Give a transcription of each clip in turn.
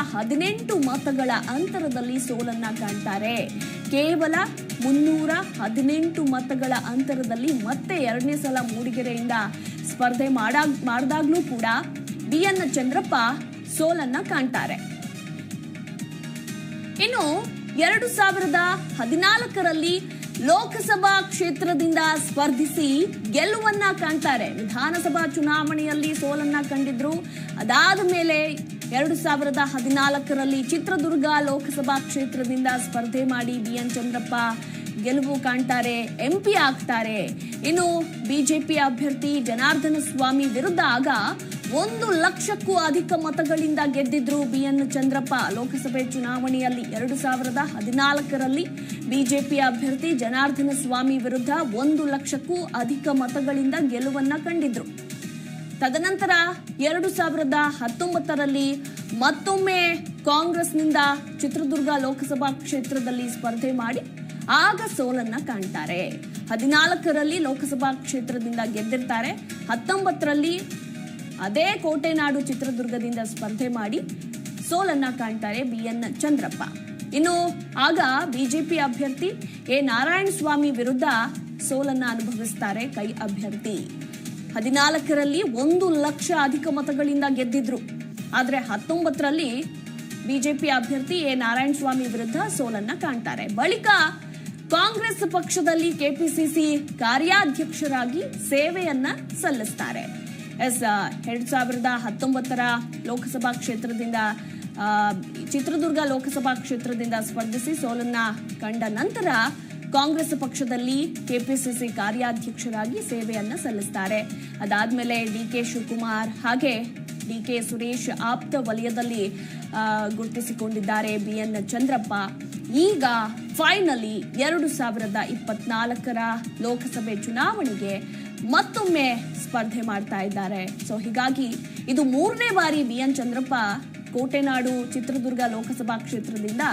ಹದಿನೆಂಟು ಮತಗಳ ಅಂತರದಲ್ಲಿ ಸೋಲನ್ನ ಕಾಣ್ತಾರೆ. ಕೇವಲ ಮುನ್ನೂರ ಹದಿನೆಂಟು ಮತಗಳ ಅಂತರದಲ್ಲಿ ಮತ್ತೆ ಎರಡನೇ ಸಲ ಮೂಡಿಗೆರೆಯಿಂದ ಸ್ಪರ್ಧೆ ಮಾಡಿದಾಗ್ಲೂ ಕೂಡ ಬಿ ಎನ್ ಚಂದ್ರಪ್ಪ ಸೋಲನ್ನ ಕಾಣ್ತಾರೆ. ಇನ್ನು ಎರಡು ಸಾವಿರದ ಹದಿನಾಲ್ಕರಲ್ಲಿ ಲೋಕಸಭಾ ಕ್ಷೇತ್ರದಿಂದ ಸ್ಪರ್ಧಿಸಿ ಗೆಲುವನ್ನ ಕಾಣ್ತಾರೆ. ವಿಧಾನಸಭಾ ಚುನಾವಣೆಯಲ್ಲಿ ಸೋಲನ್ನ ಕಂಡಿದ್ರು. ಅದಾದ ಮೇಲೆ ಎರಡು ಸಾವಿರದ ಹದಿನಾಲ್ಕರಲ್ಲಿ ಚಿತ್ರದುರ್ಗ ಲೋಕಸಭಾ ಕ್ಷೇತ್ರದಿಂದ ಸ್ಪರ್ಧೆ ಮಾಡಿ ಬಿ ಎನ್ ಚಂದ್ರಪ್ಪ ಗೆಲುವು ಕಾಣ್ತಾರೆ, ಎಂಪಿ ಆಗ್ತಾರೆ. ಇನ್ನು ಬಿಜೆಪಿ ಅಭ್ಯರ್ಥಿ ಜನಾರ್ದನ ಸ್ವಾಮಿ ವಿರುದ್ಧ ಆಗ ಒಂದು ಲಕ್ಷಕ್ಕೂ ಅಧಿಕ ಮತಗಳಿಂದ ಗೆದ್ದಿದ್ರು ಬಿ ಎನ್ ಚಂದ್ರಪ್ಪ. ಲೋಕಸಭೆ ಚುನಾವಣೆಯಲ್ಲಿ ಎರಡು ಸಾವಿರದ ಹದಿನಾಲ್ಕರಲ್ಲಿ ಬಿಜೆಪಿ ಅಭ್ಯರ್ಥಿ ಜನಾರ್ದನ ಸ್ವಾಮಿ ವಿರುದ್ಧ ಒಂದು ಲಕ್ಷಕ್ಕೂ ಅಧಿಕ ಮತಗಳಿಂದ ಗೆಲುವನ್ನ ಕಂಡಿದ್ರು. ತದನಂತರ ಎರಡು ಸಾವಿರದ ಹತ್ತೊಂಬತ್ತರಲ್ಲಿ ಮತ್ತೊಮ್ಮೆ ಕಾಂಗ್ರೆಸ್ನಿಂದ ಚಿತ್ರದುರ್ಗ ಲೋಕಸಭಾ ಕ್ಷೇತ್ರದಲ್ಲಿ ಸ್ಪರ್ಧೆ ಮಾಡಿ ಆಗ ಸೋಲನ್ನ ಕಾಣ್ತಾರೆ. ಹದಿನಾಲ್ಕರಲ್ಲಿ ಲೋಕಸಭಾ ಕ್ಷೇತ್ರದಿಂದ ಗೆದ್ದಿರ್ತಾರೆ. ಹತ್ತೊಂಬತ್ತರಲ್ಲಿ ಅದೇ ಕೋಟೆನಾಡು ಚಿತ್ರದುರ್ಗದಿಂದ ಸ್ಪರ್ಧೆ ಮಾಡಿ ಸೋಲನ್ನ ಕಾಣ್ತಾರೆ ಬಿ ಎನ್ ಚಂದ್ರಪ್ಪ. ಇನ್ನು ಆಗ ಬಿಜೆಪಿ ಅಭ್ಯರ್ಥಿ ಎ ನಾರಾಯಣ ಸ್ವಾಮಿ ವಿರುದ್ಧ ಸೋಲನ್ನ ಅನುಭವಿಸ್ತಾರೆ ಕೈ ಅಭ್ಯರ್ಥಿ. ಹದಿನಾಲ್ಕರಲ್ಲಿ ಒಂದು ಲಕ್ಷ ಅಧಿಕ ಮತಗಳಿಂದ ಗೆದ್ದಿದ್ರು. ಆದ್ರೆ ಹತ್ತೊಂಬತ್ತರಲ್ಲಿ ಬಿಜೆಪಿ ಅಭ್ಯರ್ಥಿ ಎ. ನಾರಾಯಣ ಸ್ವಾಮಿ ವಿರುದ್ಧ ಸೋಲನ್ನ ಕಾಣ್ತಾರೆ. ಬಳಿಕ ಕಾಂಗ್ರೆಸ್ ಪಕ್ಷದಲ್ಲಿ ಕೆಪಿಸಿಸಿ ಕಾರ್ಯಾಧ್ಯಕ್ಷರಾಗಿ ಸೇವೆಯನ್ನ ಸಲ್ಲಿಸ್ತಾರೆ. ಎಸ್ ಎರಡ್ ಸಾವಿರದ ಹತ್ತೊಂಬತ್ತರ ಲೋಕಸಭಾ ಕ್ಷೇತ್ರದಿಂದ ಚಿತ್ರದುರ್ಗ ಲೋಕಸಭಾ ಕ್ಷೇತ್ರದಿಂದ ಸ್ಪರ್ಧಿಸಿ ಸೋಲನ್ನ ಕಂಡ ನಂತರ ಕಾಂಗ್ರೆಸ್ ಪಕ್ಷದಲ್ಲಿ ಕೆಪಿಸಿಸಿ ಕಾರ್ಯಾಧ್ಯಕ್ಷರಾಗಿ ಸೇವೆಯನ್ನು ಸಲ್ಲಿಸ್ತಾರೆ. ಅದಾದ್ಮೇಲೆ ಡಿ ಕೆ ಶಿವಕುಮಾರ್ ಹಾಗೆ ಡಿಕೆ ಸುರೇಶ್ ಆಪ್ತ ವಲಯದಲ್ಲಿ ಗುರುತಿಸಿಕೊಂಡಿದ್ದಾರೆ ಬಿ ಎನ್ ಚಂದ್ರಪ್ಪ. ಈಗ ಫೈನಲಿ ಎರಡು ಸಾವಿರದ ಇಪ್ಪತ್ನಾಲ್ಕರ ಲೋಕಸಭೆ ಚುನಾವಣೆಗೆ ಮತ್ತೊಮ್ಮೆ ಸ್ಪರ್ಧೆ ಮಾಡ್ತಾ ಇದ್ದಾರೆ. ಸೊ ಹೀಗಾಗಿ ಇದು ಮೂರನೇ ಬಾರಿ ಬಿ ಎನ್ ಚಂದ್ರಪ್ಪ ಕೋಟೆನಾಡು ಚಿತ್ರದುರ್ಗ ಲೋಕಸಭಾ ಕ್ಷೇತ್ರದಿಂದ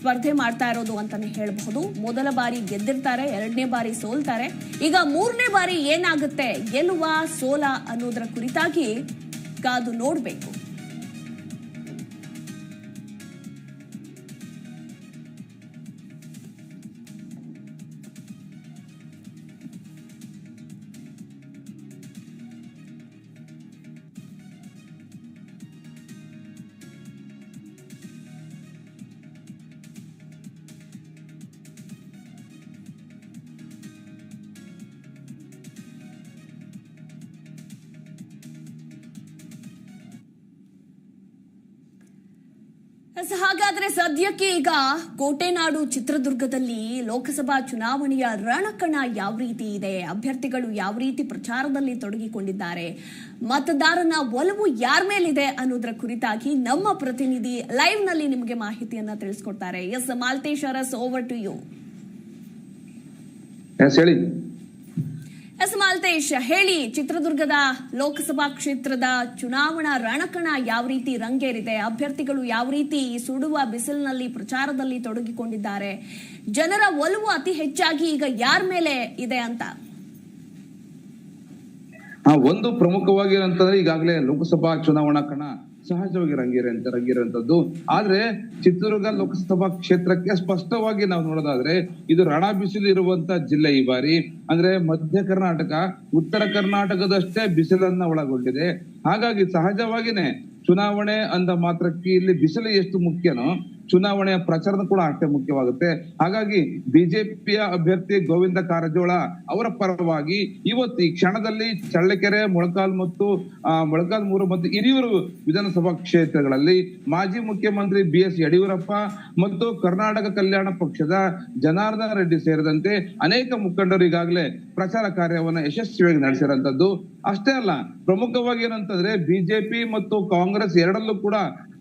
ಸ್ಪರ್ಧೆ ಮಾಡ್ತಾ ಇರೋದು ಅಂತಾನೆ ಹೇಳಬಹುದು. ಮೊದಲ ಬಾರಿ ಗೆದ್ದಿರ್ತಾರೆ, ಎರಡನೇ ಬಾರಿ ಸೋಲ್ತಾರೆ. ಈಗ ಮೂರನೇ ಬಾರಿ ಏನಾಗುತ್ತೆ? ಗೆಲ್ಲುವ ಸೋಲ ಅನ್ನೋದರ ಕುರಿತಾಗಿ ಕಾದು ನೋಡಬೇಕು. ಹಾಗಾದ್ರೆ ಸದ್ಯಕ್ಕೆ ಈಗ ಕೋಟೆನಾಡು ಚಿತ್ರದುರ್ಗದಲ್ಲಿ ಲೋಕಸಭಾ ಚುನಾವಣೆಯ ರಣಕಣ ಯಾವ ರೀತಿ ಇದೆ? ಅಭ್ಯರ್ಥಿಗಳು ಯಾವ ರೀತಿ ಪ್ರಚಾರದಲ್ಲಿ ತೊಡಗಿಕೊಂಡಿದ್ದಾರೆ? ಮತದಾರನ ಒಲವು ಯಾರ ಮೇಲಿದೆ ಅನ್ನೋದರ ಕುರಿತಾಗಿ ನಮ್ಮ ಪ್ರತಿನಿಧಿ ಲೈವ್ನಲ್ಲಿ ನಿಮಗೆ ಮಾಹಿತಿಯನ್ನ ತಿಳಿಸ್ಕೊಡ್ತಾರೆ. S Maltesh Aras over to you ಹೇಳಿ. ಮಾಲ್ತೇಶ್ ಹೇಳಿ. ಚಿತ್ರದುರ್ಗದ ಲೋಕಸಭಾ ಕ್ಷೇತ್ರದ ಚುನಾವಣಾ ರಣಕಣ ಯಾವ ರೀತಿ ರಂಗೇರಿದೆ? ಅಭ್ಯರ್ಥಿಗಳು ಯಾವ ರೀತಿ ಈ ಸುಡುವ ಬಿಸಿಲಿನಲ್ಲಿ ಪ್ರಚಾರದಲ್ಲಿ ತೊಡಗಿಕೊಂಡಿದ್ದಾರೆ? ಜನರ ಒಲವು ಅತಿ ಹೆಚ್ಚಾಗಿ ಈಗ ಯಾರ ಮೇಲೆ ಇದೆ ಅಂತ? ಒಂದು ಪ್ರಮುಖವಾಗಿ ಅಂತಂದ್ರೆ ಈಗಾಗಲೇ ಲೋಕಸಭಾ ಚುನಾವಣಾ ಕಣ ಸಹಜವಾಗಿ ರಂಗೇರಿ ಅಂತ ರಂಗೇರುವಂತದ್ದು ಆದ್ರೆ ಚಿತ್ರದುರ್ಗ ಲೋಕಸಭಾ ಕ್ಷೇತ್ರಕ್ಕೆ ಸ್ಪಷ್ಟವಾಗಿ ನಾವು ನೋಡೋದಾದ್ರೆ ಇದು ರಣ ಬಿಸಿಲು ಇರುವಂತ ಜಿಲ್ಲೆ ಈ ಬಾರಿ. ಅಂದ್ರೆ ಮಧ್ಯ ಕರ್ನಾಟಕ, ಉತ್ತರ ಕರ್ನಾಟಕದಷ್ಟೇ ಬಿಸಿಲನ್ನ ಒಳಗೊಂಡಿದೆ. ಹಾಗಾಗಿ ಸಹಜವಾಗಿನೇ ಚುನಾವಣೆ ಅಂದ ಮಾತ್ರಕ್ಕೆ ಇಲ್ಲಿ ಬಿಸಿಲು ಎಷ್ಟು ಮುಖ್ಯನೋ ಚುನಾವಣೆಯ ಪ್ರಚಾರ ಕೂಡ ಅಷ್ಟೇ ಮುಖ್ಯವಾಗುತ್ತೆ. ಹಾಗಾಗಿ ಬಿಜೆಪಿಯ ಅಭ್ಯರ್ಥಿ ಗೋವಿಂದ ಕಾರಜೋಳ ಅವರ ಪರವಾಗಿ ಇವತ್ತು ಈ ಕ್ಷಣದಲ್ಲಿ ಚಳ್ಳಕೆರೆ, ಮೊಳಕಾಲ್ ಮತ್ತು ಮೊಳಕಾಲ್ಮೂರು ಮೊಳಕಾಲ್ ಮೂರು ಮತ್ತು ಹಿರಿಯೂರು ವಿಧಾನಸಭಾ ಕ್ಷೇತ್ರಗಳಲ್ಲಿ ಮಾಜಿ ಮುಖ್ಯಮಂತ್ರಿ ಬಿ ಎಸ್ ಯಡಿಯೂರಪ್ಪ ಮತ್ತು ಕರ್ನಾಟಕ ಕಲ್ಯಾಣ ಪಕ್ಷದ ಜನಾರ್ದನ ರೆಡ್ಡಿ ಸೇರಿದಂತೆ ಅನೇಕ ಮುಖಂಡರು ಈಗಾಗಲೇ ಪ್ರಚಾರ ಕಾರ್ಯವನ್ನ ಯಶಸ್ವಿಯಾಗಿ ನಡೆಸಿರುವಂತದ್ದು. ಅಷ್ಟೇ ಅಲ್ಲ, ಪ್ರಮುಖವಾಗಿ ಏನಂತಂದ್ರೆ ಬಿಜೆಪಿ ಮತ್ತು ಕಾಂಗ್ರೆಸ್ ಎರಡಲ್ಲೂ ಕೂಡ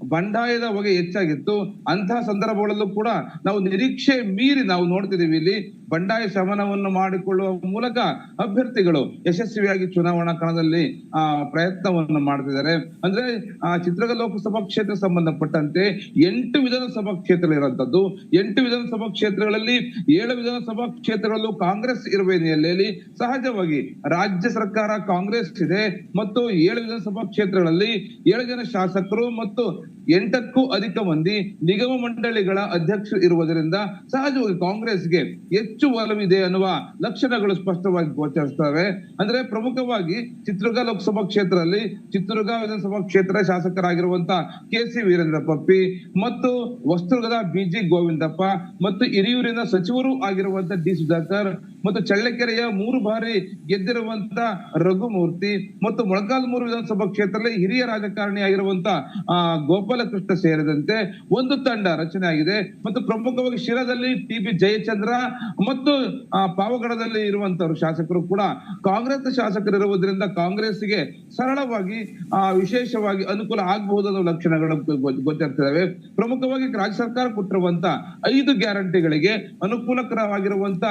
ಬಂಡಾಯದ ಹೊಗೆ ಹೆಚ್ಚಾಗಿತ್ತು. ಅಂತಹ ಸಂದರ್ಭಗಳಲ್ಲೂ ಕೂಡ ನಾವು ನಿರೀಕ್ಷೆ ಮೀರಿ ನಾವು ನೋಡ್ತಿದ್ದೀವಿ ಇಲ್ಲಿ. ಬಂಡಾಯ ಶಮನವನ್ನು ಮಾಡಿಕೊಳ್ಳುವ ಮೂಲಕ ಅಭ್ಯರ್ಥಿಗಳು ಯಶಸ್ವಿಯಾಗಿ ಚುನಾವಣಾ ಕಣದಲ್ಲಿ, ಆ, ಪ್ರಯತ್ನವನ್ನು ಮಾಡ್ತಿದ್ದಾರೆ. ಅಂದ್ರೆ, ಆ, ಚಿತ್ರದುರ್ಗ ಲೋಕಸಭಾ ಕ್ಷೇತ್ರ ಸಂಬಂಧಪಟ್ಟಂತೆ ಎಂಟು ವಿಧಾನಸಭಾ ಕ್ಷೇತ್ರ ಇರುವಂತದ್ದು. ಎಂಟು ವಿಧಾನಸಭಾ ಕ್ಷೇತ್ರಗಳಲ್ಲಿ ಏಳು ವಿಧಾನಸಭಾ ಕ್ಷೇತ್ರಗಳಲ್ಲೂ ಕಾಂಗ್ರೆಸ್ ಇರುವ ಹಿನ್ನೆಲೆಯಲ್ಲಿ ಸಹಜವಾಗಿ ರಾಜ್ಯ ಸರ್ಕಾರ ಕಾಂಗ್ರೆಸ್ ಇದೆ. ಮತ್ತು ಏಳು ವಿಧಾನಸಭಾ ಕ್ಷೇತ್ರಗಳಲ್ಲಿ ಏಳು ಜನ ಶಾಸಕರು ಮತ್ತು ಎಂಟಕ್ಕೂ ಅಧಿಕ ಮಂದಿ ನಿಗಮ ಮಂಡಳಿಗಳ ಅಧ್ಯಕ್ಷರು ಇರುವುದರಿಂದ ಸಹಜವಾಗಿ ಕಾಂಗ್ರೆಸ್ಗೆ ಹೆಚ್ಚು ಒಲವಿದೆ ಅನ್ನುವ ಲಕ್ಷಣಗಳು ಸ್ಪಷ್ಟವಾಗಿ ಗೋಚರಿಸ್ತವೆ ಅಂದ್ರೆ ಪ್ರಮುಖವಾಗಿ ಚಿತ್ರದುರ್ಗ ಲೋಕಸಭಾ ಕ್ಷೇತ್ರದಲ್ಲಿ ಚಿತ್ರದುರ್ಗ ವಿಧಾನಸಭಾ ಕ್ಷೇತ್ರ ಶಾಸಕರಾಗಿರುವಂತ ಕೆ ಸಿ ವೀರೇಂದ್ರ ಪಪ್ಪಿ ಮತ್ತು ವಸ್ತುರ್ಗದ ಬಿಜಿ ಗೋವಿಂದಪ್ಪ ಮತ್ತು ಹಿರಿಯೂರಿನ ಸಚಿವರು ಆಗಿರುವಂತ ಡಿ ಸುಧಾಕರ್ ಮತ್ತು ಚಳ್ಳಕೆರೆಯ ಮೂರು ಬಾರಿ ಗೆದ್ದಿರುವಂತ ರಘುಮೂರ್ತಿ ಮತ್ತು ಮೊಳಕಾಲ್ಮೂರು ವಿಧಾನಸಭಾ ಕ್ಷೇತ್ರದಲ್ಲಿ ಹಿರಿಯ ರಾಜಕಾರಣಿ ಆಗಿರುವಂತ ಗೋಪಾಲಕೃಷ್ಣ ಸೇರಿದಂತೆ ಒಂದು ತಂಡ ರಚನೆ ಆಗಿದೆ. ಮತ್ತು ಪ್ರಮುಖವಾಗಿ ಶಿರಾದಲ್ಲಿ ಟಿ ಬಿ ಜಯಚಂದ್ರ ಮತ್ತು ಪಾವಗಡದಲ್ಲಿ ಇರುವಂತವರು ಶಾಸಕರು ಕೂಡ. ಕಾಂಗ್ರೆಸ್ ಶಾಸಕರಿರುವುದರಿಂದ ಕಾಂಗ್ರೆಸ್ಗೆ ಸರಳವಾಗಿ, ಆ, ವಿಶೇಷವಾಗಿ ಅನುಕೂಲ ಆಗಬಹುದು ಅನ್ನೋ ಲಕ್ಷಣಗಳು ಗೊತ್ತಿರ್ತವೆ ಪ್ರಮುಖವಾಗಿ ರಾಜ್ಯ ಸರ್ಕಾರ ಕೊಟ್ಟಿರುವಂತ ಐದು ಗ್ಯಾರಂಟಿಗಳಿಗೆ ಅನುಕೂಲಕರವಾಗಿರುವಂತ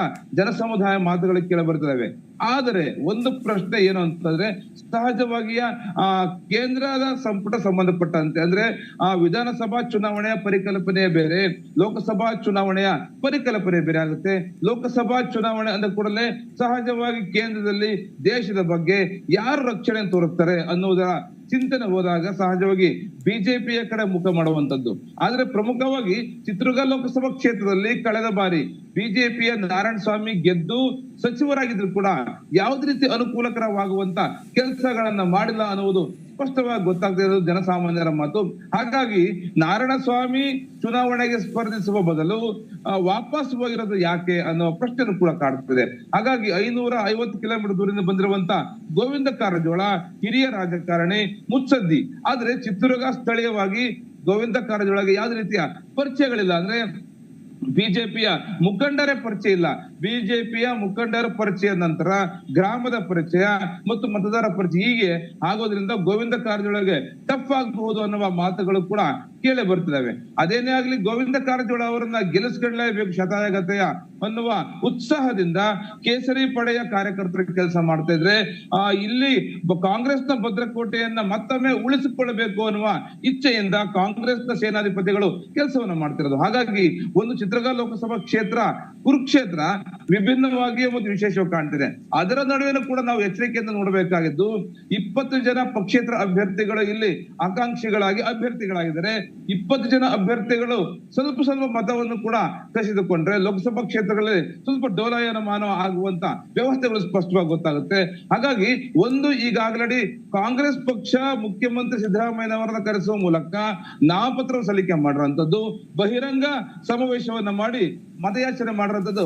ಜನಸಮುದಾಯ ಮಾತುಗಳು ಕೇಳ ಬರ್ತವೆ. ಆದರೆ ಒಂದು ಪ್ರಶ್ನೆ ಏನು ಅಂತಂದ್ರೆ, ಸಹಜವಾಗಿಯ, ಆ, ಕೇಂದ್ರದ ಸಂಪುಟ ಸಂಬಂಧಪಟ್ಟಂತೆ, ಅಂದ್ರೆ, ಆ, ವಿಧಾನಸಭಾ ಚುನಾವಣೆಯ ಪರಿಕಲ್ಪನೆ ಬೇರೆ, ಲೋಕಸಭಾ ಚುನಾವಣೆಯ ಪರಿಕಲ್ಪನೆ ಬೇರೆ ಆಗುತ್ತೆ. ಲೋಕಸಭಾ ಚುನಾವಣೆ ಅಂದ ಕೂಡಲೇ ಸಹಜವಾಗಿ ಕೇಂದ್ರದಲ್ಲಿ ದೇಶದ ಬಗ್ಗೆ ಯಾರು ರಕ್ಷಣೆ ತೋರುತ್ತಾರೆ ಅನ್ನುವುದರ ಚಿಂತನೆ ಹೋದಾಗ ಸಹಜವಾಗಿ ಬಿಜೆಪಿಯ ಕಡೆ ಮುಖ ಮಾಡುವಂತದ್ದು ಆದ್ರೆ ಪ್ರಮುಖವಾಗಿ ಚಿತ್ರದುರ್ಗ ಲೋಕಸಭಾ ಕ್ಷೇತ್ರದಲ್ಲಿ ಕಳೆದ ಬಾರಿ ಬಿಜೆಪಿಯ ನಾರಾಯಣ ಸ್ವಾಮಿ ಗೆದ್ದು ಸಚಿವರಾಗಿದ್ರು ಕೂಡ ಯಾವ್ದು ರೀತಿ ಅನುಕೂಲಕರವಾಗುವಂತ ಕೆಲಸಗಳನ್ನ ಮಾಡಿಲ್ಲ ಅನ್ನುವುದು ಸ್ಪಷ್ಟವಾಗಿ ಗೊತ್ತಾಗ್ತಾ ಇರೋದು ಜನಸಾಮಾನ್ಯರ ಮಾತು. ಹಾಗಾಗಿ ನಾರಾಯಣಸ್ವಾಮಿ ಚುನಾವಣೆಗೆ ಸ್ಪರ್ಧಿಸುವ ಬದಲು ವಾಪಸ್ ಹೋಗಿರೋದು ಯಾಕೆ ಅನ್ನೋ ಪ್ರಶ್ನೆ ಕೂಡ ಕಾಡ್ತಿದೆ ಹಾಗಾಗಿ ಐನೂರ ಐವತ್ತು ಕಿಲೋಮೀಟರ್ ದೂರದಿಂದ ಬಂದಿರುವಂತ ಗೋವಿಂದ ಕಾರಜೋಳ, ಹಿರಿಯ ರಾಜಕಾರಣಿ, ಮುತ್ಸದ್ದಿ. ಆದ್ರೆ ಚಿತ್ರದುರ್ಗ ಸ್ಥಳೀಯವಾಗಿ ಗೋವಿಂದ ಕಾರಜೋಳಗೆ ಯಾವ್ದು ರೀತಿಯ ಪರಿಚಯಗಳಿಲ್ಲ ಅಂದ್ರೆ ಬಿಜೆಪಿಯ ಮುಖಂಡರೇ ಪರಿಚಯ ಇಲ್ಲ. ಬಿಜೆಪಿಯ ಮುಖಂಡರ ಪರಿಚಯ ನಂತರ ಗ್ರಾಮದ ಪರಿಚಯ ಮತ್ತು ಮತದಾರ ಪರಿಚಯ ಹೀಗೆ ಆಗೋದ್ರಿಂದ ಗೋವಿಂದ ಕಾರಜೋಳಗೆ ಟಫ್ ಆಗಬಹುದು ಅನ್ನುವ ಮಾತುಗಳು ಕೂಡ ಕೇಳಿ ಬರ್ತಿದ್ದಾವೆ. ಅದೇನೇ ಆಗ್ಲಿ ಗೋವಿಂದ ಕಾರಜೋಳ ಅವರನ್ನ ಗೆಲ್ಲಿಸ್ಕೊಳ್ಳಲೇಬೇಕು ಶತಾಯಗತೆಯ ಅನ್ನುವ ಉತ್ಸಾಹದಿಂದ ಕೇಸರಿ ಪಡೆಯ ಕಾರ್ಯಕರ್ತರು ಕೆಲಸ ಮಾಡ್ತಾ ಇದ್ರೆ, ಆ, ಇಲ್ಲಿ ಕಾಂಗ್ರೆಸ್ನ ಭದ್ರಕೋಟೆಯನ್ನ ಮತ್ತೊಮ್ಮೆ ಉಳಿಸಿಕೊಳ್ಳಬೇಕು ಅನ್ನುವ ಇಚ್ಛೆಯಿಂದ ಕಾಂಗ್ರೆಸ್ನ ಸೇನಾಧಿಪತಿಗಳು ಕೆಲಸವನ್ನ ಮಾಡ್ತಿರೋದು. ಹಾಗಾಗಿ ಒಂದು ಚಿತ್ರಗಾ ಲೋಕಸಭಾ ಕ್ಷೇತ್ರ, ಕುರುಕ್ಷೇತ್ರ ವಿಭಿನ್ನವಾಗಿ ಒಂದು ವಿಶೇಷವಾಗಿ ಕಾಣ್ತಿದೆ. ಅದರ ನಡುವೆನೂ ಕೂಡ ನಾವು ಎಚ್ಚರಿಕೆಯಿಂದ ನೋಡಬೇಕಾಗಿದ್ದು, ಇಪ್ಪತ್ತು ಜನ ಪಕ್ಷೇತರ ಅಭ್ಯರ್ಥಿಗಳು ಇಲ್ಲಿ ಆಕಾಂಕ್ಷಿಗಳಾಗಿ ಅಭ್ಯರ್ಥಿಗಳಾಗಿದ್ದಾರೆ. ಇಪ್ಪತ್ತು ಜನ ಅಭ್ಯರ್ಥಿಗಳು ಸ್ವಲ್ಪ ಸ್ವಲ್ಪ ಮತವನ್ನು ಕೂಡ ಕಸಿದುಕೊಂಡ್ರೆ ಲೋಕಸಭಾ ಕ್ಷೇತ್ರಗಳಲ್ಲಿ ಸ್ವಲ್ಪ ಡೋಲಾಯನಮಾನ ಆಗುವಂತ ವ್ಯವಸ್ಥೆಗಳು ಸ್ಪಷ್ಟವಾಗಿ ಗೊತ್ತಾಗುತ್ತೆ. ಹಾಗಾಗಿ ಒಂದು ಈಗಾಗಲೇ ಕಾಂಗ್ರೆಸ್ ಪಕ್ಷ ಮುಖ್ಯಮಂತ್ರಿ ಸಿದ್ದರಾಮಯ್ಯನವರನ್ನ ಕರೆಸುವ ಮೂಲಕ ನಾಮಪತ್ರ ಸಲ್ಲಿಕೆ ಮಾಡಿರುವಂತದ್ದು ಬಹಿರಂಗ ಸಮಾವೇಶವನ್ನ ಮಾಡಿ ಮತಯಾಚನೆ ಮಾಡಿರುವಂತದ್ದು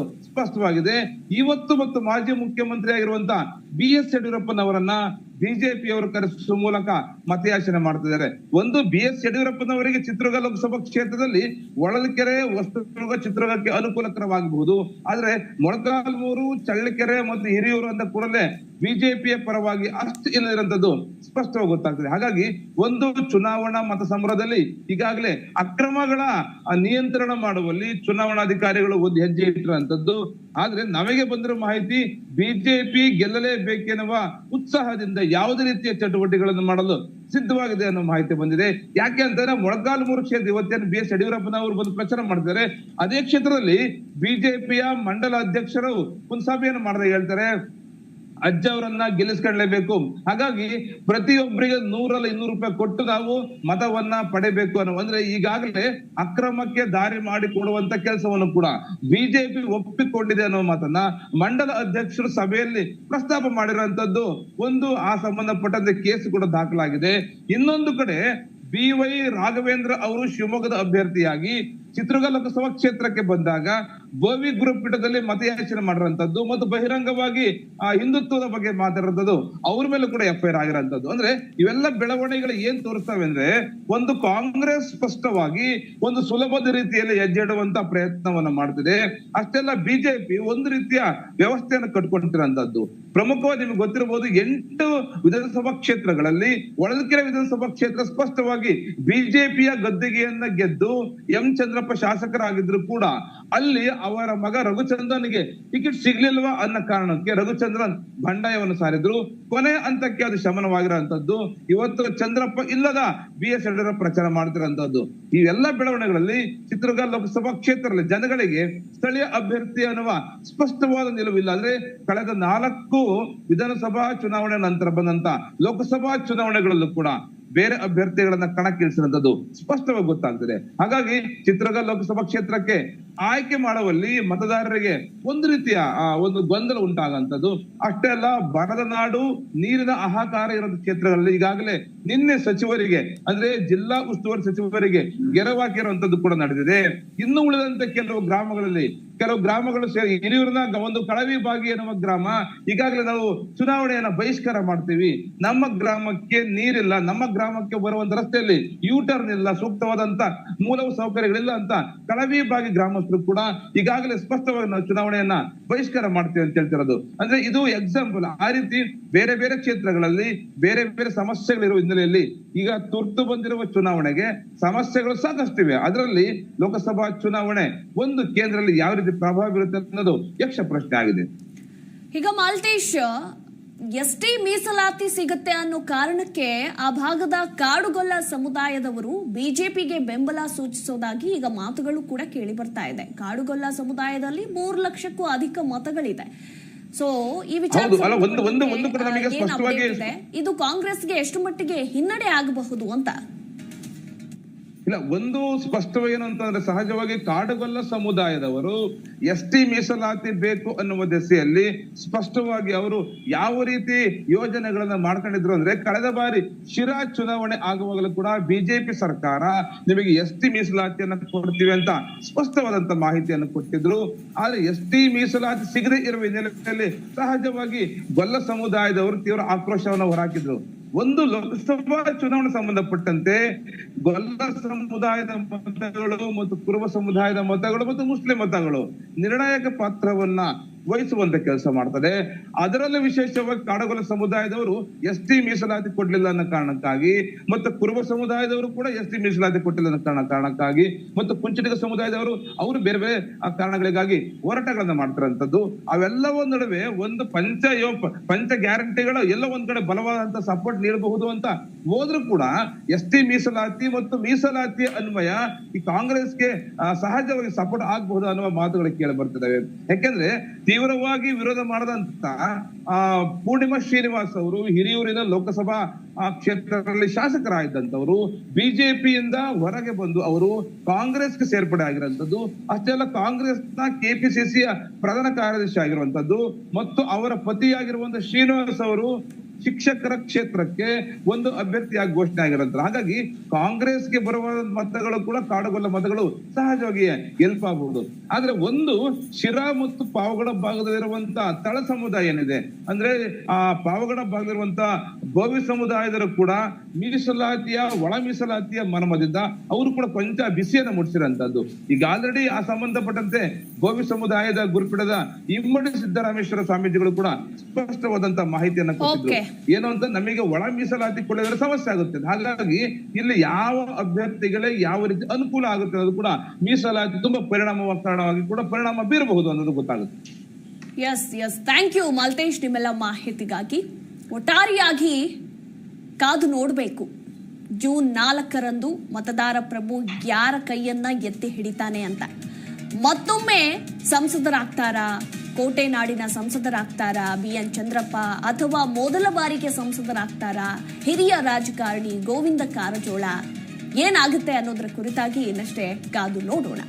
ಸ್ಪಷ್ಟವಾಗಿದೆ ಇವತ್ತು ಮತ್ತು ಮಾಜಿ ಮುಖ್ಯಮಂತ್ರಿ ಆಗಿರುವಂತ ಬಿ ಎಸ್ ಯಡಿಯೂರಪ್ಪನವರನ್ನ ಬಿಜೆಪಿಯವರು ಕರೆಸುವ ಮೂಲಕ ಮತಯಾಚನೆ ಮಾಡ್ತಿದ್ದಾರೆ. ಒಂದು ಬಿ ಎಸ್ ಯಡಿಯೂರಪ್ಪನವರಿಗೆ ಚಿತ್ರದುರ್ಗ ಲೋಕಸಭಾ ಕ್ಷೇತ್ರದಲ್ಲಿ ಹೊಳಲ್ಕೆರೆ ವಸ್ತುರ್ಗ ಚಿತ್ರದುರ್ಗಕ್ಕೆ ಅನುಕೂಲಕರವಾಗಬಹುದು. ಆದ್ರೆ ಮೊಳಕಾಲ್ಮೂರು, ಚಳ್ಳಕೆರೆ ಮತ್ತು ಹಿರಿಯೂರು ಅಂತ ಕೂಡಲೇ ಬಿಜೆಪಿಯ ಪರವಾಗಿ ಅಷ್ಟು ಇಲ್ಲದಿರುವಂತದ್ದು ಸ್ಪಷ್ಟವಾಗಿ ಗೊತ್ತಾಗ್ತದೆ. ಹಾಗಾಗಿ ಒಂದು ಚುನಾವಣಾ ಮತ ಈಗಾಗಲೇ ಅಕ್ರಮಗಳ ನಿಯಂತ್ರಣ ಮಾಡುವಲ್ಲಿ ಚುನಾವಣಾಧಿಕಾರಿಗಳು ಒಂದು ಹೆಜ್ಜೆ ಇಟ್ಟಿರುವಂತದ್ದು ಆದ್ರೆ ನಮಗೆ ಬಂದಿರೋ ಮಾಹಿತಿ ಬಿಜೆಪಿ ಗೆಲ್ಲಲೇಬೇಕೆನ್ನುವ ಉತ್ಸಾಹದಿಂದ ಯಾವುದೇ ರೀತಿಯ ಚಟುವಟಿಕೆಗಳನ್ನು ಮಾಡಲು ಸಿದ್ಧವಾಗಿದೆ ಅನ್ನೋ ಮಾಹಿತಿ ಬಂದಿದೆ. ಯಾಕೆ ಅಂತಂದ್ರೆ ಮೊಳಕಾಲ್ಮೂರು ಕ್ಷೇತ್ರ ಇವತ್ತೇನು ಬಿ ಎಸ್ ಯಡಿಯೂರಪ್ಪನವರು ಬಂದು ಪ್ರಚಾರ ಮಾಡ್ತಾರೆ ಅದೇ ಕ್ಷೇತ್ರದಲ್ಲಿ ಬಿಜೆಪಿಯ ಮಂಡಲ ಅಧ್ಯಕ್ಷರು ಒಂದು ಸಭೆಯನ್ನು ಮಾಡದೆ ಹೇಳ್ತಾರೆ. ಅಜ್ಜ ಅವರನ್ನ ಗೆಲ್ಲಿಸ್ಕೊಳ್ಳೇಬೇಕು ಹಾಗಾಗಿ ಪ್ರತಿಯೊಬ್ಬರಿಗೆ ನೂರಲ್ಲ ಇನ್ನೂರು ರೂಪಾಯಿ ಕೊಟ್ಟು ನಾವು ಮತವನ್ನ ಪಡೆಯಬೇಕು ಅನ್ನೋ ಅಂದ್ರೆ ಈಗಾಗಲೇ ಅಕ್ರಮಕ್ಕೆ ದಾರಿ ಮಾಡಿಕೊಡುವಂತ ಕೆಲಸವನ್ನು ಕೂಡ ಬಿಜೆಪಿ ಒಪ್ಪಿಕೊಂಡಿದೆ ಅನ್ನೋ ಮಾತನ್ನ ಮಂಡಲ ಅಧ್ಯಕ್ಷರು ಸಭೆಯಲ್ಲಿ ಪ್ರಸ್ತಾಪ ಮಾಡಿರುವಂತದ್ದು ಒಂದು ಆ ಸಂಬಂಧಪಟ್ಟಂತೆ ಕೇಸ್ ಕೂಡ ದಾಖಲಾಗಿದೆ. ಇನ್ನೊಂದು ಕಡೆ ಬಿ ವೈ ರಾಘವೇಂದ್ರ ಅವರು ಶಿವಮೊಗ್ಗದ ಅಭ್ಯರ್ಥಿಯಾಗಿ ಚಿತ್ರದುರ್ಗ ಲೋಕಸಭಾ ಕ್ಷೇತ್ರಕ್ಕೆ ಬಂದಾಗ ಬೋವಿ ಗ್ರೂಪ್ ಪೀಠದಲ್ಲಿ ಮತಯಾಚನೆ ಮಾಡಿರುವಂತದ್ದು ಮತ್ತು ಬಹಿರಂಗವಾಗಿ, ಆ, ಹಿಂದುತ್ವದ ಬಗ್ಗೆ ಮಾತಾಡಿರೋದು ಅವ್ರ ಮೇಲೆ ಕೂಡ ಎಫ್ ಐ ಆರ್ ಅಂದ್ರೆ ಇವೆಲ್ಲ ಬೆಳವಣಿಗೆಗಳು ಏನ್ ತೋರಿಸ್ತವೆ ಅಂದ್ರೆ ಒಂದು ಕಾಂಗ್ರೆಸ್ ಸ್ಪಷ್ಟವಾಗಿ ಒಂದು ಸುಲಭದ ರೀತಿಯಲ್ಲಿ ಹೆಜ್ಜೆಡುವಂತ ಪ್ರಯತ್ನವನ್ನ ಮಾಡ್ತಿದೆ. ಅಷ್ಟೆಲ್ಲ ಬಿಜೆಪಿ ಒಂದು ರೀತಿಯ ವ್ಯವಸ್ಥೆಯನ್ನು ಕಟ್ಕೊಂಡಿರೋಂಥದ್ದು ಪ್ರಮುಖವಾಗಿ ನಿಮ್ಗೆ ಗೊತ್ತಿರಬಹುದು ಎಂಟು ವಿಧಾನಸಭಾ ಕ್ಷೇತ್ರಗಳಲ್ಲಿ ಒಳಕೆರೆ ವಿಧಾನಸಭಾ ಕ್ಷೇತ್ರ ಸ್ಪಷ್ಟವಾಗಿ ಬಿಜೆಪಿಯ ಗದ್ದುಗೆಯನ್ನ ಗೆದ್ದು ಎಂ ಚಂದ್ರಪ್ಪ ಶಾಸಕರಾಗಿದ್ರು ಕೂಡ ಅಲ್ಲಿ ಅವರ ಮಗ ರಘುಚಂದ್ರನ್ಗೆ ಟಿಕೆಟ್ ಸಿಗ್ಲಿಲ್ವಾ ಅನ್ನೋ ಕಾರಣಕ್ಕೆ ರಘುಚಂದ್ರನ್ ಬಂಡಾಯವನ್ನು ಸಾರಿದ್ರು. ಕೊನೆ ಹಂತಕ್ಕೆ ಅದು ಶಮನವಾಗಿರೋಂಥದ್ದು ಇವತ್ತು ಚಂದ್ರಪ್ಪ ಇಲ್ಲದ ಬಿ ಎಸ್ ಯಡಿಯೂರಪ್ಪ ಪ್ರಚಾರ ಮಾಡ್ತಿರೋಂಥದ್ದು ಇವೆಲ್ಲ ಬೆಳವಣಿಗೆಗಳಲ್ಲಿ ಚಿತ್ರದುರ್ಗ ಲೋಕಸಭಾ ಕ್ಷೇತ್ರದಲ್ಲಿ ಜನಗಳಿಗೆ ಸ್ಥಳೀಯ ಅಭ್ಯರ್ಥಿ ಅನ್ನುವ ಸ್ಪಷ್ಟವಾದ ನಿಲುವಿಲ್ಲ. ಅಂದ್ರೆ ಕಳೆದ ನಾಲ್ಕು ವಿಧಾನಸಭಾ ಚುನಾವಣೆ ನಂತರ ಬಂದಂತ ಲೋಕಸಭಾ ಚುನಾವಣೆಗಳಲ್ಲೂ ಕೂಡ ಬೇರೆ ಅಭ್ಯರ್ಥಿಗಳನ್ನ ಕಣಕ್ಕಿಳಿಸಿರುವಂತದ್ದು ಸ್ಪಷ್ಟವಾಗಿ ಗೊತ್ತಾಗ್ತದೆ. ಹಾಗಾಗಿ ಚಿತ್ರದುರ್ಗ ಲೋಕಸಭಾ ಕ್ಷೇತ್ರಕ್ಕೆ ಆಯ್ಕೆ ಮಾಡುವಲ್ಲಿ ಮತದಾರರಿಗೆ ಒಂದು ರೀತಿಯ ಒಂದು ಗೊಂದಲ ಉಂಟಾಗಂತದ್ದು ಅಷ್ಟೇ ಅಲ್ಲ ಬರದ ನಾಡು, ನೀರಿನ ಅಹಾಕಾರ ಇರೋ ಕ್ಷೇತ್ರಗಳಲ್ಲಿ ಈಗಾಗಲೇ ನಿನ್ನೆ ಸಚಿವರಿಗೆ, ಅಂದ್ರೆ ಜಿಲ್ಲಾ ಉಸ್ತುವಾರಿ ಸಚಿವರಿಗೆ ಗೆರವಾಕಿರುವಂತದ್ದು ಕೂಡ ನಡೆದಿದೆ. ಇನ್ನು ಉಳಿದಂತೆ ಕೆಲವು ಗ್ರಾಮಗಳಲ್ಲಿ, ಕೆಲವು ಗ್ರಾಮಗಳು ಹಿರಿಯೂರಿನ ಒಂದು ಕಳವಿ ಬಾಗಿ ಎನ್ನುವ ಗ್ರಾಮ, ಈಗಾಗಲೇ ನಾವು ಚುನಾವಣೆಯನ್ನ ಬಹಿಷ್ಕಾರ ಮಾಡ್ತೀವಿ. ನಮ್ಮ ಗ್ರಾಮಕ್ಕೆ ನೀರಿಲ್ಲ, ನಮ್ಮ ಗ್ರಾಮಕ್ಕೆ ಬರುವಂತ ರಸ್ತೆಯಲ್ಲಿ ಯೂಟರ್ನ್ ಇಲ್ಲ ಸೂಕ್ತವಾದಂತ ಮೂಲ ಸೌಕರ್ಯಗಳಿಲ್ಲ ಅಂತ ಕಳವಿ ಬಾಗಿ ಗ್ರಾಮಸ್ಥರು ಕೂಡ ಈಗಾಗಲೇ ಸ್ಪಷ್ಟವಾಗಿ ನಾವು ಚುನಾವಣೆಯನ್ನ ಬಹಿಷ್ಕಾರ ಮಾಡ್ತೇವೆ ಅಂತ ಹೇಳ್ತಿರೋದು. ಅಂದ್ರೆ ಇದು ಎಕ್ಸಾಂಪಲ್ ಆ ರೀತಿ ಬೇರೆ ಬೇರೆ ಕ್ಷೇತ್ರಗಳಲ್ಲಿ ಬೇರೆ ಬೇರೆ ಸಮಸ್ಯೆಗಳಿರುವ ಹಿನ್ನೆಲೆಯಲ್ಲಿ ಈಗ ತುರ್ತು ಬಂದಿರುವ ಚುನಾವಣೆಗೆ ಸಮಸ್ಯೆಗಳು ಸಾಕಷ್ಟಿವೆ ಅದರಲ್ಲಿ ಲೋಕಸಭಾ ಚುನಾವಣೆ ಒಂದು ಕೇಂದ್ರದಲ್ಲಿ ಯಾವ ರೀತಿ ಪ್ರಭಾವ ಬೀರುತ್ತೆ ಅನ್ನೋದು ಯಕ್ಷ ಪ್ರಶ್ನೆ ಆಗಿದೆ. ಈಗ ಮಾಲ್ತೇಶ್ ಎಷ್ಟೇ ಮೀಸಲಾತಿ ಸಿಗುತ್ತೆ ಅನ್ನೋ ಕಾರಣಕ್ಕೆ ಆ ಭಾಗದ ಕಾಡುಗೊಲ್ಲ ಸಮುದಾಯದವರು ಬಿಜೆಪಿಗೆ ಬೆಂಬಲ ಸೂಚಿಸೋದಾಗಿ ಈಗ ಮಾತುಗಳು ಕೂಡ ಕೇಳಿ ಬರ್ತಾ ಇದೆ. ಕಾಡುಗೊಲ್ಲ ಸಮುದಾಯದಲ್ಲಿ ಮೂರು ಲಕ್ಷಕ್ಕೂ ಅಧಿಕ ಮತಗಳಿದೆ. ಸೊ ಈ ವಿಚಾರ? ಇದು ಕಾಂಗ್ರೆಸ್ಗೆ ಎಷ್ಟು ಮಟ್ಟಿಗೆ ಹಿನ್ನಡೆ ಆಗಬಹುದು ಅಂತ? ಇಲ್ಲ, ಒಂದು ಸ್ಪಷ್ಟವೇನು ಅಂತಂದ್ರೆ ಸಹಜವಾಗಿ ಕಾಡುಗೊಲ್ಲ ಸಮುದಾಯದವರು ಎಸ್ ಟಿ ಮೀಸಲಾತಿ ಬೇಕು ಅನ್ನುವ ದೆಸೆಯಲ್ಲಿ ಸ್ಪಷ್ಟವಾಗಿ ಅವರು ಯಾವ ರೀತಿ ಯೋಜನೆಗಳನ್ನ ಮಾಡ್ಕೊಂಡಿದ್ರು ಅಂದ್ರೆ ಕಳೆದ ಬಾರಿ ಶಿರಾ ಚುನಾವಣೆ ಆಗುವಾಗಲೂ ಕೂಡ ಬಿಜೆಪಿ ಸರ್ಕಾರ ನಿಮಗೆ ಎಸ್ ಟಿ ಮೀಸಲಾತಿಯನ್ನ ಕೊಡ್ತೀವಿ ಅಂತ ಸ್ಪಷ್ಟವಾದಂತ ಮಾಹಿತಿಯನ್ನು ಕೊಟ್ಟಿದ್ರು. ಆದ್ರೆ ಎಸ್ ಟಿ ಮೀಸಲಾತಿ ಸಿಗದೆ ಇರುವ ಹಿನ್ನೆಲೆಯಲ್ಲಿ ಸಹಜವಾಗಿ ಗೊಲ್ಲ ಸಮುದಾಯದವರು ತೀವ್ರ ಆಕ್ರೋಶವನ್ನು ಹೊರಹಾಕಿದ್ರು. ಒಂದು ಲೋಕಸಭಾ ಚುನಾವಣೆ ಸಂಬಂಧಪಟ್ಟಂತೆ ಗೊಲ್ಲ ಸಮುದಾಯದ ಮತಗಳು ಮತ್ತು ಕುರುಬ ಸಮುದಾಯದ ಮತಗಳು ಮತ್ತು ಮುಸ್ಲಿಂ ಮತಗಳು ನಿರ್ಣಾಯಕ ಪಾತ್ರವನ್ನ ವಹಿಸುವಂತ ಕೆಲಸ ಮಾಡ್ತದೆ. ಅದರಲ್ಲೂ ವಿಶೇಷವಾಗಿ ಕಾಡಗೋಲ ಸಮುದಾಯದವರು ಎಸ್ ಟಿ ಮೀಸಲಾತಿ ಕೊಡ್ಲಿಲ್ಲ ಅನ್ನೋ ಕಾರಣಕ್ಕಾಗಿ ಮತ್ತು ಕುರುಬ ಸಮುದಾಯದವರು ಕೂಡ ಎಸ್ ಟಿ ಮೀಸಲಾತಿ ಕೊಟ್ಟಿಲ್ಲ ಅನ್ನೋ ಕಾರಣ ಕಾರಣಕ್ಕಾಗಿ ಮತ್ತು ಕುಂಚಿಟಿಗ ಸಮುದಾಯದವರು ಅವರು ಬೇರೆ ಬೇರೆ, ಆ, ಕಾರಣಗಳಿಗಾಗಿ ಹೋರಾಟಗಳನ್ನ ಮಾಡ್ತಾರಂತದ್ದು ಅವೆಲ್ಲವೂ ನಡುವೆ ಒಂದು ಪಂಚ ಪಂಚ ಗ್ಯಾರಂಟಿಗಳು ಎಲ್ಲ ಒಂದ್ ಕಡೆ ಬಲವಾದಂತ ಸಪೋರ್ಟ್ ನೀಡಬಹುದು ಅಂತ ಹೋದ್ರು ಕೂಡ ಎಸ್ ಟಿ ಮೀಸಲಾತಿ ಮತ್ತು ಮೀಸಲಾತಿ ಅನ್ವಯ ಈ ಕಾಂಗ್ರೆಸ್ಗೆ ಸಹಜವಾಗಿ ಸಪೋರ್ಟ್ ಆಗಬಹುದು ಅನ್ನುವ ಮಾತುಗಳು ಕೇಳಿ ಬರ್ತಿದ್ದಾವೆ. ಯಾಕೆಂದ್ರೆ ತೀವ್ರವಾಗಿ ವಿರೋಧ ಮಾಡದಂತ, ಆ, ಪೂರ್ಣಿಮಾ ಶ್ರೀನಿವಾಸ್ ಅವರು ಹಿರಿಯೂರಿನ ಲೋಕಸಭಾ ಕ್ಷೇತ್ರದಲ್ಲಿ ಶಾಸಕರಾಗಿದ್ದಂತವರು ಬಿಜೆಪಿಯಿಂದ ಹೊರಗೆ ಬಂದು ಅವರು ಕಾಂಗ್ರೆಸ್ಗೆ ಸೇರ್ಪಡೆ ಆಗಿರುವಂತದ್ದು ಅಷ್ಟೇ ಅಲ್ಲ ಕಾಂಗ್ರೆಸ್ನ ಕೆಪಿಸಿಸಿಯ ಪ್ರಧಾನ ಕಾರ್ಯದರ್ಶಿ ಆಗಿರುವಂಥದ್ದು, ಮತ್ತು ಅವರ ಪತಿಯಾಗಿರುವಂತಹ ಶ್ರೀನಿವಾಸ್ ಅವರು ಶಿಕ್ಷಕರ ಕ್ಷೇತ್ರಕ್ಕೆ ಒಂದು ಅಭ್ಯರ್ಥಿಯಾಗಿ ಘೋಷಣೆ ಆಗಿರಂತ ಹಾಗಾಗಿ ಕಾಂಗ್ರೆಸ್ಗೆ ಬರುವ ಮತಗಳು ಕೂಡ ಕಾಡುಗೊಲ್ಲ ಮತಗಳು ಸಹಜವಾಗಿ ಎಲ್ಪ್ ಆಗಬಹುದು ಆದ್ರೆ ಒಂದು ಶಿರಾ ಮತ್ತು ಪಾವಗಡ ಭಾಗದಲ್ಲಿರುವಂತ ತಳ ಸಮುದಾಯ ಏನಿದೆ, ಅಂದ್ರೆ ಆ ಪಾವಗಡ ಭಾಗದಲ್ಲಿರುವಂತ ಗೋವಿ ಸಮುದಾಯದರು ಕೂಡ ಮೀಸಲಾತಿಯ, ಒಳ ಮೀಸಲಾತಿಯ ಮನಮದಿಂದ ಅವರು ಕೂಡ ಕೊಂಚ ಬಿಸಿಯನ್ನು ಮುಟ್ಟಿಸಿರಂತದ್ದು ಈಗ ಆಲ್ರೆಡಿ ಆ ಸಂಬಂಧಪಟ್ಟಂತೆ ಗೋವಿ ಸಮುದಾಯದ ಗುರುಪಿಡದ ಇಮ್ಮಡಿ ಸಿದ್ದರಾಮೇಶ್ವರ ಸ್ವಾಮೀಜಿಗಳು ಕೂಡ ಸ್ಪಷ್ಟವಾದಂತ ಮಾಹಿತಿಯನ್ನು Okay. ಏನು ಅಂತ ನಮಗೆ ಒಳ ಮೀಸಲಾತಿ ಕೊಡೋದ್ರೆ ಸಮಸ್ಯೆ ಆಗುತ್ತೆ. ಹಾಗಾಗಿ ಇಲ್ಲಿ ಯಾವ ಅಭ್ಯರ್ಥಿಗಳೇ ಯಾವ ರೀತಿ ಅನುಕೂಲ ಆಗುತ್ತೆ ಅನ್ನೋದು ಕೂಡ ಮೀಸಲಾತಿ ತುಂಬಾ ಪರಿಣಾಮಕಾರಣವಾಗಿ ಕೂಡ ಪರಿಣಾಮ ಬೀರಬಹುದು ಅನ್ನೋದು ಗೊತ್ತಾಗುತ್ತೆ. Yes yes thank you Maltesh ನಿಮ್ಮೆಲ್ಲ ಮಾಹಿತಿಗಾಗಿ ಒಟ್ಟಾರೆಯಾಗಿ ಕಾದು ನೋಡಬೇಕು. ಜೂನ್ ನಾಲ್ಕರಂದು ಮತದಾರ ಪ್ರಭು ಯಾರ ಕೈಯನ್ನ ಎತ್ತಿ ಹಿಡಿತಾನೆ ಅಂತ. ಮತ್ತೊಮ್ಮೆ ಸಂಸದರಾಗ್ತಾರಾ? ಕೋಟೆ ನಾಡಿನ ಸಂಸದರಾಗ್ತಾರಾ ಬಿ ಎನ್ ಚಂದ್ರಪ್ಪ ಅಥವಾ ಮೊದಲ ಬಾರಿಗೆ ಸಂಸದರಾಗ್ತಾರಾ ಹಿರಿಯ ರಾಜಕಾರಣಿ ಗೋವಿಂದ ಕಾರಜೋಳ? ಏನಾಗುತ್ತೆ ಅನ್ನೋದರ ಕುರಿತಾಗಿ ಇನ್ನಷ್ಟೇ ಕಾದು ನೋಡೋಣ.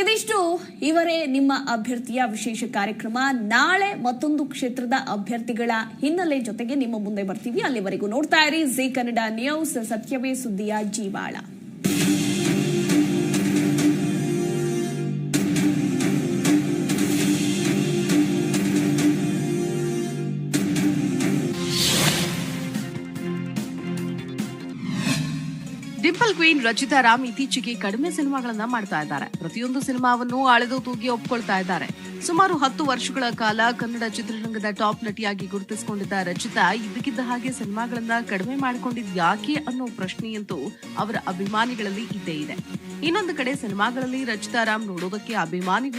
ಇದಿಷ್ಟು ಇವರೇ ನಿಮ್ಮ ಅಭ್ಯರ್ಥಿಯ ವಿಶೇಷ ಕಾರ್ಯಕ್ರಮ. ನಾಳೆ ಮತ್ತೊಂದು ಕ್ಷೇತ್ರದ ಅಭ್ಯರ್ಥಿಗಳ ಹಿನ್ನೆಲೆ ಜೊತೆಗೆ ನಿಮ್ಮ ಮುಂದೆ ಬರ್ತೀವಿ. ಅಲ್ಲಿವರೆಗೂ ನೋಡ್ತಾ ಇರಿ. ಜಿ ಕನ್ನಡ ನ್ಯೂಸ್, ಸತ್ಯವೇ ಸುದ್ದಿಯ ಜೀವಾಳ. ಡಿಂಪಲ್ ಕ್ವೀನ್ ರಚಿತಾ ರಾಮ್ ಇತ್ತೀಚೆಗೆ ಕಡಿಮೆ ಸಿನಿಮಾಗಳನ್ನ ಮಾಡ್ತಾ ಇದ್ದಾರೆ. ಪ್ರತಿಯೊಂದು ಸಿನಿಮಾವನ್ನು ಅಳೆದು ತೂಗಿ ಒಪ್ಕೊಳ್ತಾ ಇದ್ದಾರೆ. ಸುಮಾರು ಹತ್ತು ವರ್ಷಗಳ ಕಾಲ ಕನ್ನಡ ಚಿತ್ರರಂಗದ ಟಾಪ್ ನಟಿಯಾಗಿ ಗುರುತಿಸಿಕೊಂಡಿದ್ದ ರಚಿತಾ ಇದಕ್ಕಿದ್ದ ಹಾಗೆ ಸಿನಿಮಾಗಳನ್ನ ಕಡಿಮೆ ಮಾಡಿಕೊಂಡಿದ್ ಯಾಕೆ ಅನ್ನೋ ಪ್ರಶ್ನೆಯಂತೂ ಅವರ ಅಭಿಮಾನಿಗಳಲ್ಲಿ ಇದ್ದೇ ಇದೆ. ಇನ್ನೊಂದು ಕಡೆ ಸಿನಿಮಾಗಳಲ್ಲಿ ರಚಿತಾ ರಾಮ್ ನೋಡೋದಕ್ಕೆ ಅಭಿಮಾನಿಗಳು